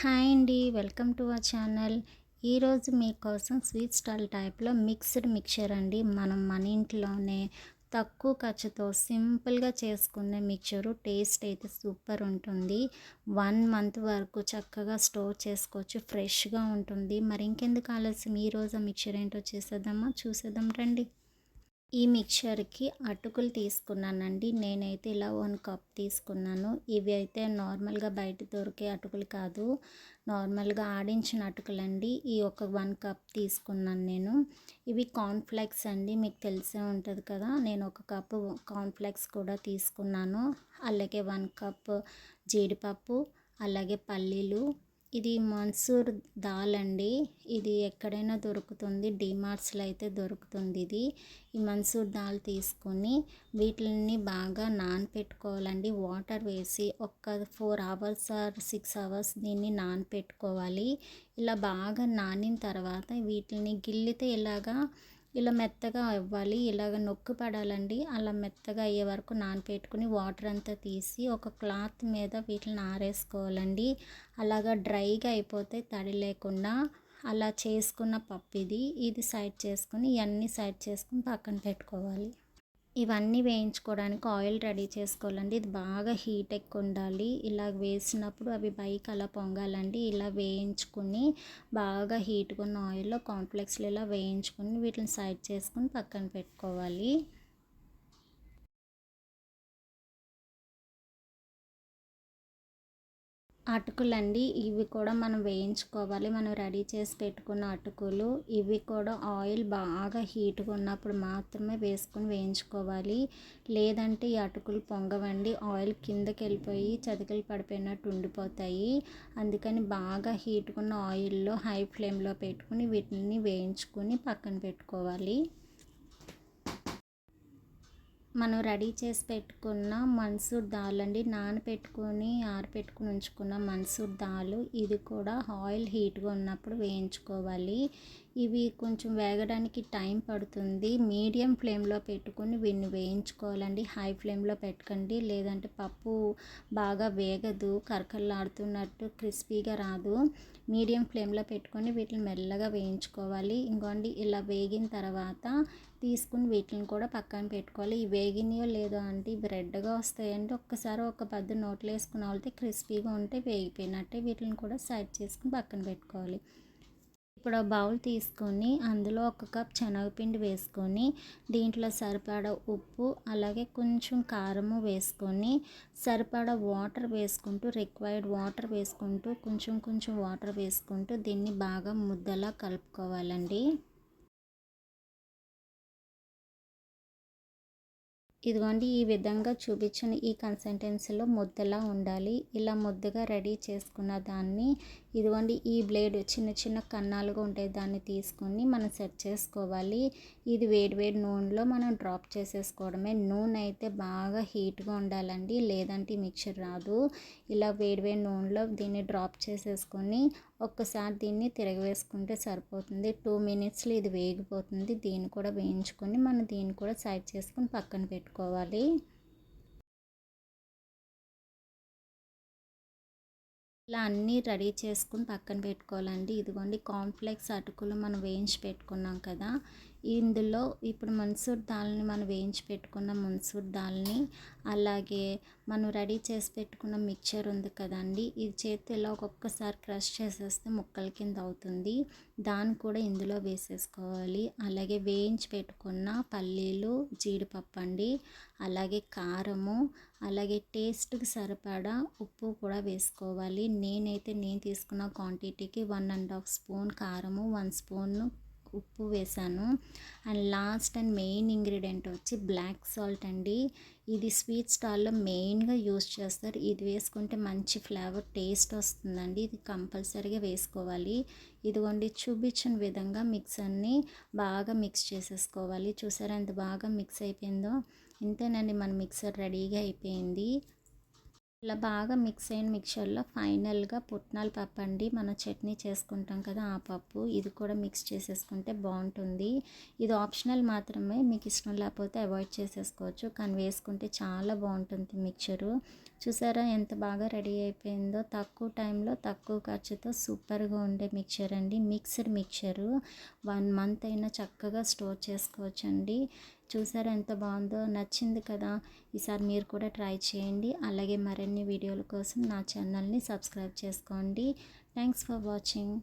Hi అండి welcome to our channel. ఈరోజు మీకోసం స్వీట్ స్టాల్ టైప్లో మిక్స్డ్ మిక్చర్ అండి. మనం మన ఇంట్లోనే తక్కువ ఖర్చుతో సింపుల్గా చేసుకునే మిక్చరు. టేస్ట్ అయితే సూపర్ ఉంటుంది. వన్ మంత్ వరకు చక్కగా స్టోర్ చేసుకోవచ్చు. ఫ్రెష్గా ఉంటుంది. మరి ఇంకెందుకు ఆలస్యం? ఈరోజు మిక్చర్ ఏంటో చేసేద్దామా? చూసేద్దాం రండి. ఈ మిక్చర్కి అటుకులు తీసుకున్నానండి. నేనైతే ఇలా వన్ కప్ తీసుకున్నాను. ఇవి అయితే నార్మల్గా బయట దొరికే అటుకులు కాదు. నార్మల్గా ఆడించిన అటుకులు అండి ఈ ఒక వన్ కప్ తీసుకున్నాను నేను. ఇవి కార్న్ఫ్లెక్స్ అండి. మీకు తెలిసే ఉంటుంది కదా నేను ఒక కప్పు కార్న్ఫ్లెక్స్ కూడా తీసుకున్నాను. అలాగే వన్ కప్ జీడిపప్పు అలాగే పల్లీలు ఇది మన్సూర్ దాల్ అండి. ఇది ఎక్కడైనా దొరుకుతుంది. డిమార్ట్స్లో అయితే దొరుకుతుంది ఇది. ఈ మన్సూర్ దాల్ తీసుకొని వీటిని బాగా నానపెట్టుకోవాలండి. వాటర్ వేసి ఒక్క four hours or six hours దీన్ని నానపెట్టుకోవాలి. ఇలా బాగా నానిన తర్వాత వీటిని గిల్లితే ఇలాగా ఇలా మెత్తగా అవ్వాలి. ఇలాగ నొక్కు పడాలండి. అలా మెత్తగా అయ్యే వరకు నానపెట్టుకుని వాటర్ అంతా తీసి ఒక క్లాత్ మీద వీటిని ఆరేసుకోవాలండి. అలాగా డ్రైగా అయిపోతే తడి లేకుండా అలా చేసుకున్న పప్పు ఇది. ఇది సైడ్ చేసుకుని ఇవన్నీ సైడ్ చేసుకుని పక్కన పెట్టుకోవాలి. ఇవన్నీ వేయించుకోవడానికి ఆయిల్ రెడీ చేసుకోవాలండి. ఇది బాగా హీట్ ఎక్కువ ఉండాలి. ఇలా వేసినప్పుడు అవి పైకి అలా పొంగాలండి. ఇలా వేయించుకుని బాగా హీట్గా ఉన్న ఆయిల్లో కాంప్లెక్స్లో ఇలా వేయించుకుని వీటిని సైడ్ చేసుకుని పక్కన పెట్టుకోవాలి. అటుకులండి. ఇవి కూడా మనం వేయించుకోవాలి. మనం రెడీ చేసి పెట్టుకున్న అటుకులు. ఇవి కూడా ఆయిల్ బాగా హీట్గా ఉన్నప్పుడు మాత్రమే వేసుకొని వేయించుకోవాలి. లేదంటే ఈ అటుకులు పొంగవండి. ఆయిల్ కిందకి వెళ్ళిపోయి చతికిలు పడిపోయినట్టు ఉండిపోతాయి. అందుకని బాగా హీట్గా ఉన్న ఆయిల్లో హై ఫ్లేమ్లో పెట్టుకుని వీటిని వేయించుకొని పక్కన పెట్టుకోవాలి. మనం రెడీ చేసి పెట్టుకున్న మన్సూర్ దాల్ అండి నానపెట్టుకొని ఆరపెట్టుకుని ఉంచుకున్న మన్సూర్ దాల్. ఇది కూడా ఆయిల్ హీట్గా ఉన్నప్పుడు వేయించుకోవాలి. ఇవి కొంచెం వేగడానికి టైం పడుతుంది. మీడియం ఫ్లేమ్లో పెట్టుకుని వీటిని వేయించుకోవాలండి. హై ఫ్లేమ్లో పెట్టకండి. లేదంటే పప్పు బాగా వేగదు కరకరలాడుతున్నట్టు క్రిస్పీగా రాదు. మీడియం ఫ్లేమ్లో పెట్టుకొని వీటిని మెల్లగా వేయించుకోవాలి. ఇంకోండి ఇలా వేగిన తర్వాత తీసుకుని వీటిని కూడా పక్కన పెట్టుకోవాలి. ఈ వేగినయో లేదో అంటే ఇవి రెడ్గా వస్తాయంటే ఒక్కసారి ఒక పద్దు నోట్లో వేసుకుని వాళ్ళతే క్రిస్పీగా ఉంటే వేగిపోయినట్టే వీటిని కూడా సైడ్ చేసుకుని పక్కన పెట్టుకోవాలి. ఇప్పుడు బౌల్ తీసుకొని అందులో ఒక కప్ శనగపిండి వేసుకొని దీంట్లో సరిపడా ఉప్పు అలాగే కొంచెం కారము వేసుకొని సరిపడా వాటర్ వేసుకుంటూ రిక్వైర్డ్ వాటర్ వేసుకుంటూ కొంచెం కొంచెం వాటర్ వేసుకుంటూ దీన్ని బాగా ముద్దలా కలుపుకోవాలండి. ఇదిగోండి ఈ విధంగా చూపించిన ఈ కన్సిస్టెన్సీలో ముద్దలా ఉండాలి. ఇలా ముద్దగా రెడీ చేసుకున్న దాన్ని ఇదిగోండి ఈ బ్లేడ్ చిన్న చిన్న కన్నాలుగా ఉంటాయి దాన్ని తీసుకొని మనం సెట్ చేసుకోవాలి. ఇది వేడి వేడి నూనెలో మనం డ్రాప్ చేసేసుకోవడమే. నూనె అయితే బాగా హీట్గా ఉండాలండి లేదంటే మిక్చర్ రాదు. ఇలా వేడి వేడి నూనెలో దీన్ని డ్రాప్ చేసేసుకొని ఒక్కసారి దీన్ని తిరగవేసుకుంటే సరిపోతుంది. టూ మినిట్స్లో ఇది వేగిపోతుంది. దీన్ని కూడా వేయించుకొని మనం దీన్ని కూడా సైడ్ చేసుకొని పక్కన పెట్టుకోవాలి. ఇలా అన్నీ రెడీ చేసుకుని పక్కన పెట్టుకోవాలండి. ఇదిగోండి కాంప్లెక్స్ అటుకులు మనం వేయించి పెట్టుకున్నాం కదా. ఇందులో ఇప్పుడు మన్సూర్ దాల్ని మనం వేయించి పెట్టుకున్న మన్సూర్ దాల్ని అలాగే మనం రెడీ చేసి పెట్టుకున్న మిక్చర్ ఉంది కదండి ఇది చేతి ఇలా ఒక్కొక్కసారి క్రష్ చేసేస్తే ముక్కల కింద అవుతుంది. దాన్ని కూడా ఇందులో వేసేసుకోవాలి. అలాగే వేయించి పెట్టుకున్న పల్లీలు జీడిపప్పు అండి అలాగే కారము అలాగే టేస్ట్కి సరిపడా ఉప్పు కూడా వేసుకోవాలి. నేనైతే నేను తీసుకున్న క్వాంటిటీకి వన్ అండ్ హాఫ్ స్పూన్ కారము వన్ స్పూన్ ఉప్పు వేసాను. And last and main ingredient వచ్చి బ్లాక్ సాల్ట్ అండి. ఇది స్వీట్ స్టాల్లో మెయిన్గా యూస్ చేస్తారు. ఇది వేసుకుంటే మంచి ఫ్లేవర్ టేస్ట్ వస్తుందండి. ఇది కంపల్సరీగా వేసుకోవాలి. ఇదిగోండి చూపించిన విధంగా మిక్సర్ని బాగా మిక్స్ చేసేసుకోవాలి. చూసారా ఎంత బాగా మిక్స్ అయిపోయిందో? ఇంతేనండి మన మిక్సర్ రెడీగా అయిపోయింది. ఇలా బాగా మిక్స్ అయిన మిక్చర్లో ఫైనల్గా పుట్నాల పప్పు అండి. మనం చట్నీ చేసుకుంటాం కదా ఆ పప్పు. ఇది కూడా మిక్స్ చేసేసుకుంటే బాగుంటుంది. ఇది ఆప్షనల్ మాత్రమే. మీకు ఇష్టం లేకపోతే అవాయిడ్ చేసేసుకోవచ్చు. కానీ వేసుకుంటే చాలా బాగుంటుంది మిక్చరు. చూసారా ఎంత బాగా రెడీ అయిపోయిందో. తక్కువ టైంలో తక్కువ ఖర్చుతో సూపర్గా ఉండే మిక్చర్ అండి. Mixed mixture. వన్ మంత్ అయినా చక్కగా స్టోర్ చేసుకోవచ్చండి. చూసారా ఎంత బాగుందో? నచ్చింది కదా? ఈసారి మీరు కూడా ట్రై చేయండి. అలాగే మరిన్ని వీడియోల కోసం నా ఛానల్ని సబ్స్క్రైబ్ చేసుకోండి. Thanks for watching.